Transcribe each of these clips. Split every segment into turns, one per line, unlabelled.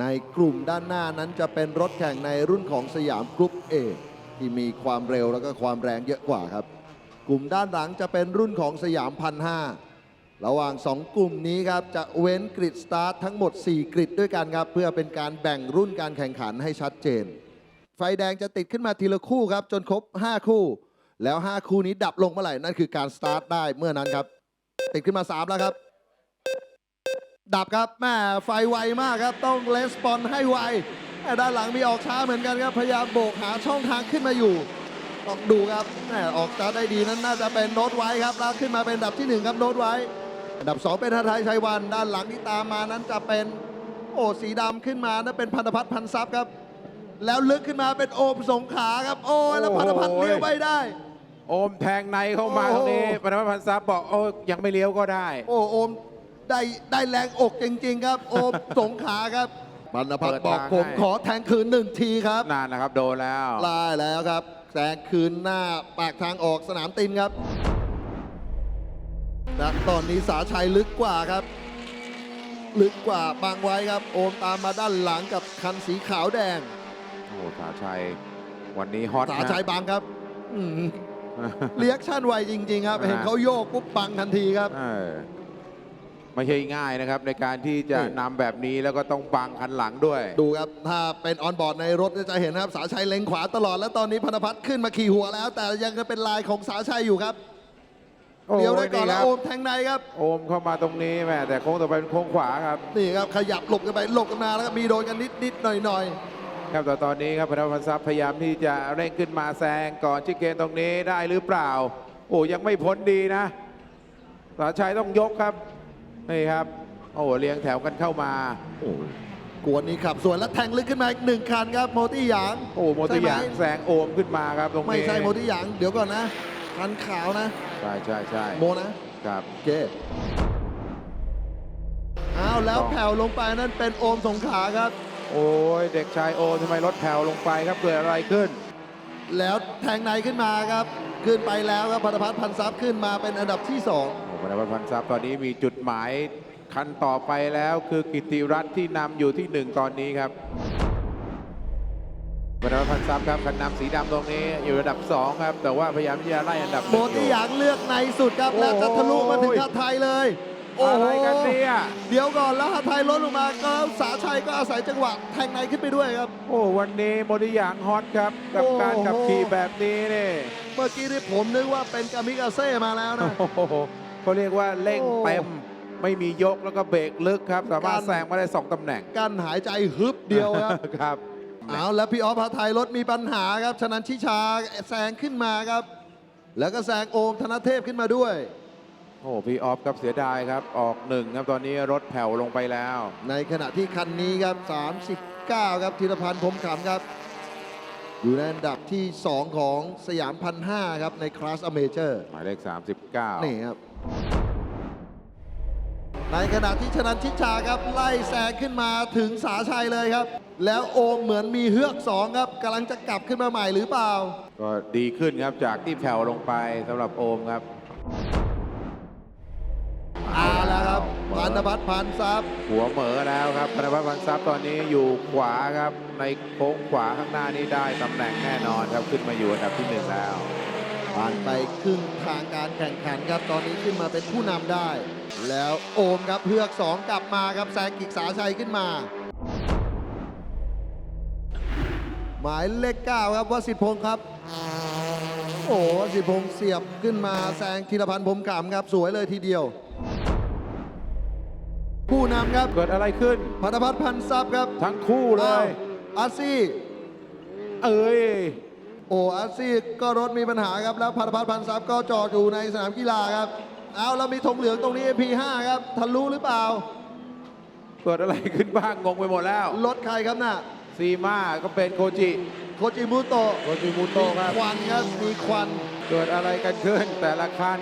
ในกลุ่มด้านหน้านั้นจะเป็นรถแข่งในรุ่นของสยามกรุ๊ป A ที่มีความเร็วแล้วก็ความแรงเยอะกว่าครับ กลุ่มด้านหลังจะเป็นรุ่นของสยามพันห้าระหว่าง 2 กลุ่มนี้ครับจะเว้นกริดสตาร์ททั้งหมด 4 กริดด้วยกันครับ เพื่อเป็นการแบ่งรุ่นการแข่งขันให้ชัดเจน ไฟแดงจะติดขึ้นมาทีละคู่ครับ จนครบ 5 คู่ แล้ว 5 คู่นี้ดับลงเมื่อไหร่นั่นคือการสตาร์ทได้เมื่อนั้นครับ ติดขึ้นมา 3 แล้วครับ ดับครับแม่ไฟไวมากครับ ต้องレスปอนให้ไวแม่ด้านหลังมีออกช้าเหมือนกันครับ พยายามโบกหาช่องทางขึ้นมาอยู่ ต้องดูครับแม่ออกสตาร์ทได้ดีนั้นน่าจะเป็นโน้ตไว้ครับแล้วขึ้นมาเป็นอันดับที่หนึ่งครับโน้ตไว้อันดับ 2 เป็นทัทไทยชัยวัน ด้านหลังที่ตามมานั้นจะเป็นโอ้สีดำขึ้นมานั่นเป็นพันธพัฒน์พันทรัพย์ครับ แล้วลึกขึ้นมาเป็นโอมสงขลาครับ โอ้ยแล้วพันธพัฒน์เลี้ยวไม่ได้
โอมแทงในเข้ามา
โอ้
ตร
โห
งนี้ปนพันธ์ซับบอกโอ้ยังไม่เลี้ยวก็ได้
โอ้โอม ได้ได้แรงอกจริง ๆ ครับ โอม สงขลาครับพันธพัฒน์บอกผมขอแทงคืนหนึ่งทีครับ
นานนะครับโดนแล้ว
ไล่แล้วครับแซงคืนหน้าปากทางออกสนามตินครับและตอนนี้สาชัยลึกกว่าครับ ลึกกว่าบางไว้ครับ โอมตามมาด้านหลังกับคันสีขาวแดง
โอ้สาชัย วันนี้ฮอต
สา
นะ
ชัยบังครับอืมเรียกชั่นไวจริง ๆ ครับ
อ่า
เห็นเขาโยกปุ๊บบังทันทีครับ
เออ ไม่ใช่ง่ายนะครับ ในการที่จะ
นี่
นำแบบนี้แล้วก็ต้องบังคันหลังด้วย
ดูครับ ถ้าเป็นออนบอร์ดในรถเนี่ยจะเห็นนะครับ สาชัยเล็งขวาตลอด แล้วตอนนี้พนพัฒน์ขึ้นมาขี่หัวแล้ว แต่ยังเป็นลายของสาชัยอยู่ครับ
โอ้
เลี้ยวได้ก่อนแล้ว
ค
โอ
รับ
มแทงในครับ
โอมเข้ามาตรงนี้แม่แต่โค้งต่อไปเป็นโค้งขวาครับ
นี่ครับ ขยับหลบกันไปหลบกันมาแล้วก็มีโดนกันนิดนิดๆหน่อยหน่อย
ครับแต่ตอนนี้ครับพนพันธ์ซับพยายามที่จะเร่งขึ้นมาแซงก่อนชิคเกนตรงนี้ได้หรือเปล่า โอ้ยังไม่พ้นดีนะสาชัยต้องยกครับ นี่ครับ โอ้เรียงแถวกันเข้ามา
ๆโอ้กวนนี้ขับสวนแล้วแทงลึกขึ้นมาอีกหนึ่งคันครับ โมตี้หยาง
โอ้โมติยาง
ใช่ไห
แซงโอมขึ้นมาครับตรงนี้
ไม่ใช่โมตี้หยางเดี๋ยวก่อนนะคันขาวนะ
ใช่ใช่ใช่
โมนะ
ครับ
โอเคอ้าวแล้วแผ่วลงไปนั่นเป็นโอมสงขลาครับ
โอ้ยเด็กชายโอมทำไมรถแผ่วลงไปครับเกิดอะไรขึ้น
แล้วแทงในขึ้นมาครับ ขึ้นไปแล้วครับพันธพัฒน์พันทรัพย์ขึ้นมาเป็นอันดับที่สอง
โอ้พนพันธ์ซับตอนนี้มีจุดหมายคันต่อไปแล้วคือกิติรัตน์ที่นำอยู่ที่หนึ่งตอนนี้ครับพนพันธ์ซับครับคันนำสีดำตรงนี้อยู่ระดับสองครับ แต่ว่าพยายามที่จะไล่อันดับห
โม
นึ่งอ
ตี้
ยู่
หยางเลือกในสุดครับ
โอ้โห
แล้วจะทะลุมาถึงหาไทยเลย โอ้
อะ
โห
ไรกันเนี่ย
เดี๋ยวก่อนแล้วหาไทยลดลงมาก็สาชัยก็อาศัยจังหวะแทงในขึ้นไปด้วยครับ
โอ้วันนี้โมดิยางฮอตครับ กับ
โอ้โห
การขับขี่แบบนี้นี่
เมื่อกี้ที่ผมนึกว่าเป็นกามิกาเซ่มาแล้วนะ
โอ้โห เขาเรียกว่าเร่ง
โอ้
เต็ม ไม่มียกแล้วก็เบรกลึกครับ สามารถ
การ
แซงมาได้ 2ตำแหน่ง
กั้นหายใจฮึบเดียวครับ
ครับ
เอาแล้วพี่ออฟหาไทยรถมีปัญหาครับฉะนั้นชิชาแซงขึ้นมาครับ แล้วก็แซงโอมธนเทพขึ้นมาด้วย
โอ้พี่ออฟครับเสียดายครับออกหนึ่งครับตอนนี้รถแผ่วลงไปแล้ว
ในขณะที่คันนี้ครับ 39 ครับธีรพันธ์พรหมขำครับ อยู่ในอันดับที่ 2 ของสยามพันห้าครับในคลาสอเมเจอร์
หมายเลข 39
นี่ครับ ในขณะที่ชนันชิดชาครับไล่แซงขึ้นมาถึงสาชัยเลยครับ แล้วโอมเหมือนมีเฮือกสองครับกำลังจะกลับขึ้นมาใหม่หรือเปล่า
ก็ดีขึ้นครับจากที่แผ่วลงไปสำหรับโอมครับ
เอาแล้วครับพันธพัฒน์พันทรัพย์
หัวเหมอแล้วครับพนพัฒน์พันทรัพย์ตอนนี้อยู่ขวาครับในโค้งขวาข้างหน้านี้ได้ตำแหน่งแน่นอนครับขึ้นมาอยู่อันดับที่หนึ่งแล้ว
ผ่านไปครึ่งทางการแข่งขันครับ ตอนนี้ขึ้นมาเป็นผู้นำได้ แล้วโอมครับเฮือกสองกลับมาครับแซงกิกษาชัยขึ้นมา หมายเลข9ครับวสิทธิพงศ์ครับ โอ้วสิทธิพงศ์เสียบขึ้นมาแซงธีรพันธ์พรหมขำครับ สวยเลยทีเดียว ผู้นำครับ
เกิดอะไรขึ้น
พันธพัฒน์พันทรัพย์ครับ
ทั้งคู่เลย
อ้าวอาร์ซี่
เอ้ย
โอ้อาร์ซี่ก็รถมีปัญหาครับแล้วพันธพัฒน์พันทรัพย์ก็จอดอยู่ในสนามกีฬาครับ เอาแล้วมีธงเหลืองตรงนี้ MP5 ครับทะลุหรือเปล่า
เกิดอะไรขึ้นบ้างงงไปหมดแล้ว
รถใครครับน่ะ
ซีมาก็เป็นโคจิ
โคจิมุโตะ
โคจิมูโตะครับ
มีควันครับมีควัน
เกิดอะไรกันขึ้นแต่ละคัน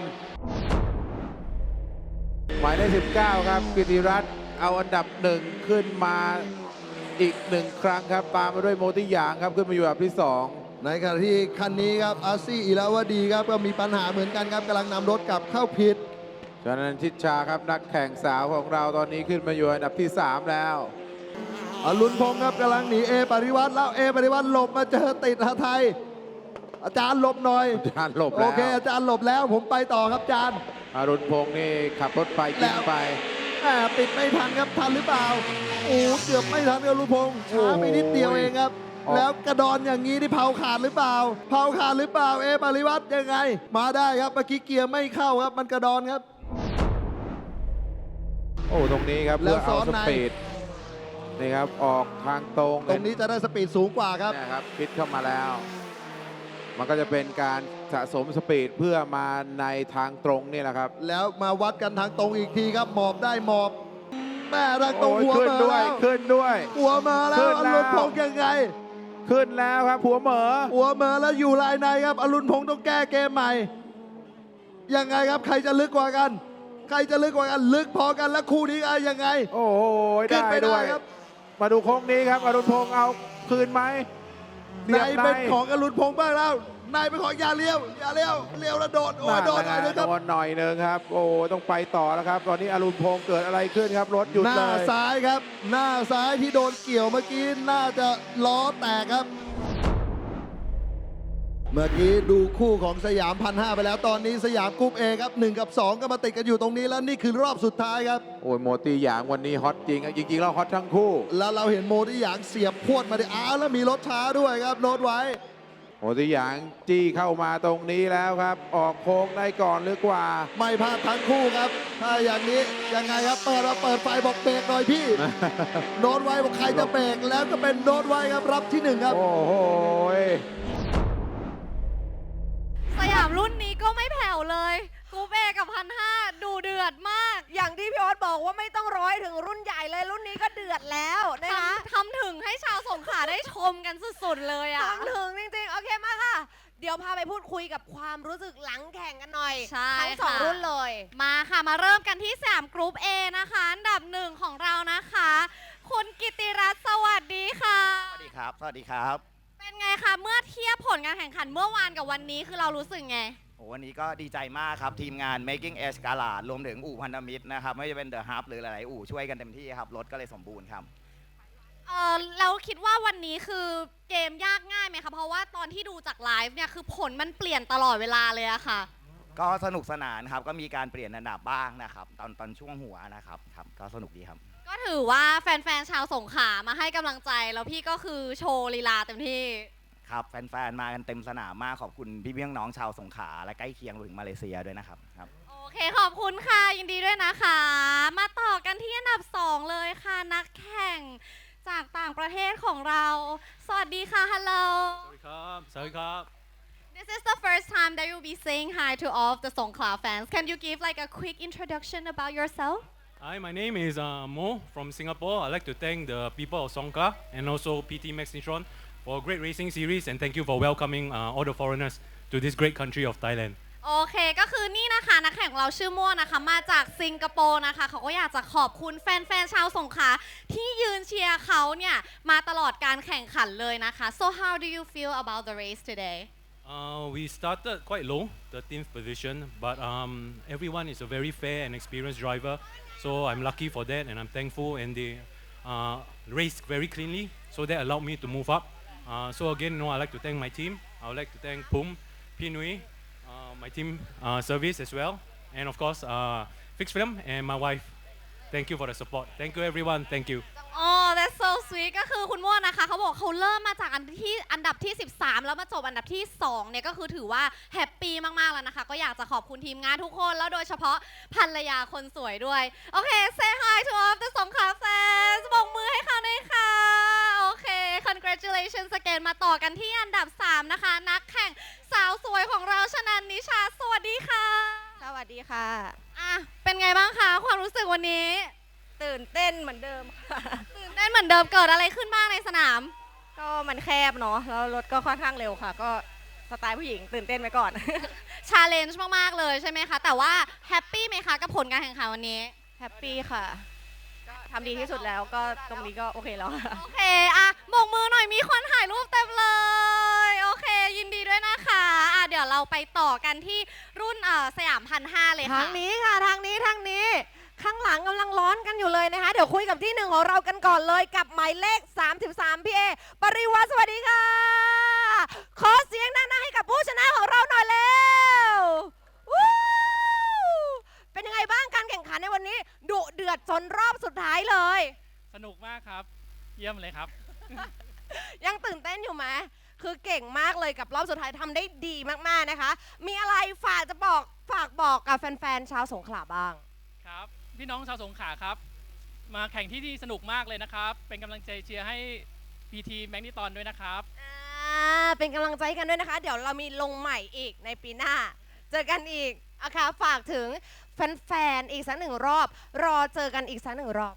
หมายเลข19 ครับกิติรัตน์เอาอันดับหนึ่งขึ้นมาอีกหนึ่งครั้งครับ ตามมาด้วยโมติหยางครับขึ้นมาอยู่อันดับที่สอง
ในขณะที่คันนี้ครับอาร์ซี่อิราวดีครับก็มีปัญหาเหมือนกันครับกำลังนำรถกลับเข้าผิด
ฉะนั้นชิดชาครับนักแข่งสาวของเราตอนนี้ขึ้นมาอยู่อันดับที่ 3 แล้ว
อรุณพงศ์ครับกำลังหนีเอปริวัติแล้วเอปริวัติหลบมาเจอติดหาไทย อาจารย์หลบหน่อย
อาจารย์หลบ
โอ
แล้ว
เคอาจารย์หลบแล้วผมไปต่อครับอาจารย์
อรุณพงศ์นี่ขับรถไปกินไป
แหมปิดไม่ทันครับทันหรือเปล่าโอ้เกือบไม่ทันครับอรุณพงศ์ช้าไปนิดเดียวเองครับ
โอ้โห
แล้วกระดอนอย่างนี้ที่เผาขาดหรือเปล่า เผาขาดหรือเปล่าเอปริวัติยังไง มาได้ครับเมื่อกี้เกียร์ไม่เข้าครับ มันกระดอนครับ
โอ้ตรงนี้ครับ
แล้
เพื่
ว
อเอา
ซ้อน
ส
ใน
ปีดนี่ครับออกทางตรง
ตรงนี้จะได้สปีดสูงกว่าครับ
เนี่ยครับฟิตเข้ามาแล้ว มันก็จะเป็นการสะสมสปีดเพื่อมาในทางตรงนี่แหละครับ
แล้วมาวัดกันทางตรงอีกทีครับหมอบได้หมอบแม่ทางตรง
โอ้ย
หัว
ขึ้น
มา
ด้วย
แล้ว
ขึ้นด้วย
หัวมาแล้
ขึ้
วนอ
แล้ว
รุณพงศ์ยังไง
ขึ้นแล้วครับหัวเหมอ
หัวมาแล้วอยู่ลายในครับ อรุณพงศ์ต้องแก้เกมใหม่ ยังไงครับใครจะลึกกว่ากัน ใครจะลึกกว่ากันลึกพอกันแล้วคู่นี้อะยังไง
โอ้โห
ขึ้
ได้
นไป
ด้
ได้
วย
ครับ
มาดูโค้งนี้ครับ อรุณพงศ์เอาคืนไหม
ในเป็นของอรุณพงศ์บ้างแล้ว ในเป็นของยาเลี้ยวยาเลี้ยวเลี้ยวแล้วโดดโอ้ย
นั่น
โดด
แหละ
หน่อยนึงครับ
โดนหน่อยหนึงครับ โอ้ต้องไปต่อแล้วครับ ตอนนี้อรุณพงศ์เกิดอะไรขึ้นครับรถหยุด
หน้า
เลย
ซ้ายครับ หน้าซ้ายที่โดนเกี่ยวเมื่อกี้น่าจะล้อแตกครับ เมื่อกี้ดูคู่ของสยามพันห้าไปแล้วตอนนี้สยามกรุ๊ปเอครับ1กับ 2 ก็มาติดกันอยู่ตรงนี้แล้วนี่คือรอบสุดท้ายครับ
โอ้ยโมตีหยางวันนี้ฮอตจริงจริงๆแล้วฮอตทั้งคู่
แล้วเราเห็นโมที่หยางเสียบพวดมาดิอ้าวแล้วมีรถช้าด้วยครับโน้ตไว้
โมตีหยางจี้เข้ามาตรงนี้แล้วครับ ออกโค้งได้ก่อนหรือกว่า
ไม่พลาดทั้งคู่ครับ ถ้าอย่างนี้ยังไงครับ เปิดมาเปิดไฟบอกเบรกหน่อยพี่ โน้ตไว้บอกใครจะเบรกแล้วก็เป็นโน้ตไว้ครับรับที่หนึ่งครับ
โอ้โห
สยามรุ่นนี้ก็ไม่แผ่วเลยกรุ๊ปเอกับพันห้า
บอกว่าไม่ต้องร้อยถึงรุ่นใหญ่เลยรุ่นนี้ก็เดือดแล้วนะคะ
ทำทำถึงให้ชาวสงขลาได้ชมกันสุดๆเลยอะ
ทำถึงจริงๆ โอเคมาค่ะ เดี๋ยวพาไปพูดคุยกับความรู้สึกหลังแข่งกันหน่อย
ใช่
ทั้งสอง
ค่ะ
รุ่นเลย
มาค่ะมาเริ่มกันที่สยามกรุ๊ป A นะคะ อันดับหนึ่งของเรานะคะ คุณกิติรัตน์สวัสดีค่ะ
สวัสดีครับ สวัสดีครับ
เป็นไงคะเมื่อเทียบผลการแข่งขันเมื่อวานกับวันนี้คือเรารู้สึกไง
โอ้วันนี้ก็ดีใจมากครับ ทีมงาน Making Edge g a l a รวมถึงอู่พันธมิตรนะครับ ไม่ว่าจะเป็น The Hub หรือหลาย ๆ อู่ช่วยกันเต็มที่ครับ รถก็เลยสมบูรณ์ครับ
เออเราคิดว่าวันนี้คือเกมยากง่ายไหมคะ เพราะว่าตอนที่ดูจากไลฟ์เนี่ยคือผลมันเปลี่ยนตลอดเวลาเลยอะค่ะ
ก็สนุกสนานครับ ก็มีการเปลี่ยนอันดับบ้างนะครับ ตอนตอนช่วงหัวนะครับครับ ก็สนุกดีครับ
ก็ถือว่าแฟน ๆ ชาวสงขลามาให้กำลังใจ แล้วพี่ก็คือโชว์ลีลาเต็มที่
ครับแฟนๆมากันเต็มสนามมากขอบคุณพี่เพี่น้องๆชาวสงขลาและใกล้เคียงรวมถึงมาเลเซียด้วยนะครับครับ
โอเคขอบคุณค่ะยินดีด้วยนะคะ มาต่อกันที่อันดับ 2 เลยค่ะนักแข่งจากต่างประเทศของเรา สวัสดีค่ะฮัลโหล
Sawadee Sawadee
This is the first time that you'll be saying hi to all of the Songkla fans. Can you give like a quick introduction about yourself?
Hi, my name is uh, Mo from Singapore. I'd like to thank the people of Songkla and also PT Max Nitron for a great racing series and thank you for welcoming uh, all the foreigners to this great country of Thailand.
โอเค ก็คือนี่นะคะนักแข่งของเราชื่อม่วนะคะ มาจากสิงคโปร์นะคะ เขาก็อยากจะขอบคุณแฟนๆ ชาวสงขลาที่ยืนเชียร์เขาเนี่ย มาตลอดการแข่งขันเลยนะคะ so how do you feel about the race today
Uh, we started quite low, 13th position, but um, everyone is a very fair and experienced driver. So I'm lucky for that and I'm thankful and they uh, raced very cleanly, so that allowed me to move up. Uh, so again, no, I'd like to thank my team. I would like to thank Pum, Pinui, uh, my team uh, service as well, and of course, uh, Fix Film and my wife. Thank you for the support. Thank you everyone. Thank you.
อ๋อ that's so sweet ก็คือคุณม่วนนะคะเขาบอกเขาเริ่มมาจากอันที่อันดับที่ 13 แล้วมาจบอันดับที่ 2 เนี่ยก็คือถือว่าแฮปปี้มากๆแล้วนะคะ ก็อยากจะขอบคุณทีมงานทุกคน แล้วโดยเฉพาะภรรยาคนสวยด้วย โอเค say congratulations again มาต่อกันที่อันดับ 3 นะคะ นักแข่งสาวสวยของเราชนันนิชา สวัสดีค่ะ
สวัสดีค่ะ
อะ เป็นไงบ้างคะ ความรู้สึกวันนี้
ตื่นเต้นเหมือนเดิมค่ะ
ตื่นเต้นเหมือนเดิมเกิดอะไรขึ้นบ้างในสนาม
ก็มันแคบเนาะแล้วรถก็ค่อนข้างเร็วค่ะ ก็สไตล์ผู้หญิงตื่นเต้นไว้ก่อน
ชาเลนจ์มาก ๆ เลยใช่ไหมคะ แต่ว่าแฮปปี้ไหมคะ กับผลการแข่งขันวันนี้
แฮปปี้ค่ะ ก็ทำดีที่สุดแล้วก็ตรงนี้ก็โอเคแล้วค่ะ
โอเคอะโบกมือหน่อยมีคนถ่ายรูปเต็มเลย โอเค ยินดีด้วยนะคะอะเดี๋ยวเราไปต่อกันที่รุ่นเอ่อสยามพันห้าเลยค่ะ
ทางนี้ค่ะทางนี้ทางนี้ ข้างหลังกำลังร้อนกันอยู่เลยนะคะ เดี๋ยวคุยกับที่หนึ่งของเรากันก่อนเลยกับหมายเลข 33 พี่เอปริวัติสวัสดีค่ะ ขอเสียงดังๆให้กับผู้ชนะของเราหน่อยเร็ววู้เป็นยังไงบ้างการแข่งขันในวันนี้ ดุเดือดจนรอบสุดท้ายเลย
สนุกมากครับ เยี่ยมเลยครับ
ยังตื่นเต้นอยู่ไหมคือเก่งมากเลยกับรอบสุดท้ายทำได้ดีมากๆนะคะ มีอะไรฝากจะบอกฝากบอกกับแฟนๆชาวสงขลาบ้าง
ครับ พี่น้องชาวสงขลาครับ มาแข่งที่นี่สนุกมากเลยนะครับ เป็นกำลังใจเชียร์ให้พีทีแมกนิตอนด้วยนะครับ
อ่าเป็นกำลังใจกันด้วยนะคะ เดี๋ยวเรามีลงใหม่อีกในปีหน้า เจอกันอีกนะคะฝากถึงแฟนๆอีกสักหนึ่งรอบ รอเจอกันอีกสักหนึ่งรอบ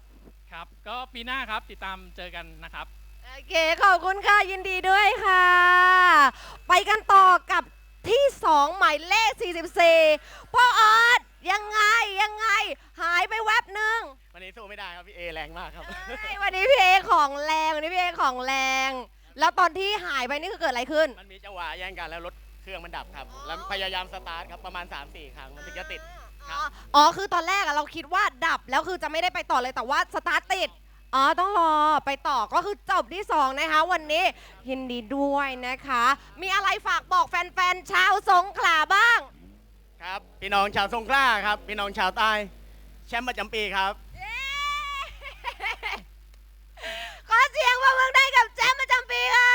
ครับ ก็ปีหน้าครับติดตามเจอกันนะครับ
โอเคขอบคุณค่ะ ยินดีด้วยค่ะ ไปกันต่อกับที่ 2 หมายเลข 44พ่อออสยังไงยังไง หายไปแวบหนึ่ง
วันนี้สู้ไม่ได้ครับพี่เอแรงมากครับ
ใช่วันนี้พี่เอของแรงวันนี้พี่เอของแรง แล้วตอนที่หายไปนี่คือเกิดอะไรขึ้น
มันมีจังหวะแย่งกันแล้วรถเครื่องมันดับครับ แล้วพยายามสตาร์ทครับประมาณ 3-4 ครั้งมันถึงจะติด ครับ
อ๋ออ๋อคือตอนแรกอะเราคิดว่าดับแล้วคือจะไม่ได้ไปต่อเลยแต่ว่าสตาร์ทติด อ๋อต้องรอไปต่อก็คือจบที่ 2 นะคะ วันนี้ยินดีด้วยนะคะ มีอะไรฝากบอกแฟนๆชาวสงขลาบ้าง
ครับ พี่น้องชาวสงขลาครับ พี่น้องชาวใต้แชมป์ประจำปีครับ
เย้ขอเสียงปรบมือได้กับแชมป์ประจำปีค่ะ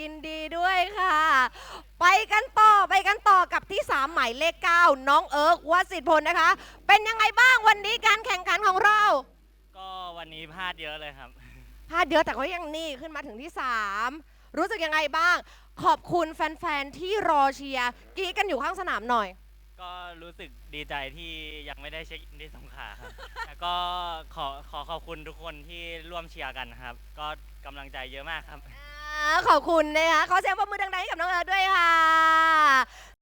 ยินดีด้วยค่ะ ไปกันต่อไปกันต่อกับที่ 3 หมายเลข 9 น้องเอิร์กวสิทธิพลนะคะ เป็นยังไงบ้างวันนี้การแข่งขันของเรา
ก็วัน นี้พลาดเยอะเลยครับ
พลาดเยอะแต่ก็ยังนี่ขึ้นมาถึงที่ 3 รู้สึกยังไงบ้าง ขอบคุณแฟนๆ ที่รอเชียร์กรีดกันอยู่ข้างสนามหน่อย
ก็รู้สึกดีใจที่ยังไม่ได้เช็คอินที่สงขลาครับ แล้วก็ขอขอขอบคุณทุกคนที่ร่วมเชียร์กันครับ ก็กำลังใจเยอะมากครับ
อ่าขอบคุณนะคะขอเสียงปรบมือดังๆให้กับน้องเอิร์ธด้วยค่ะ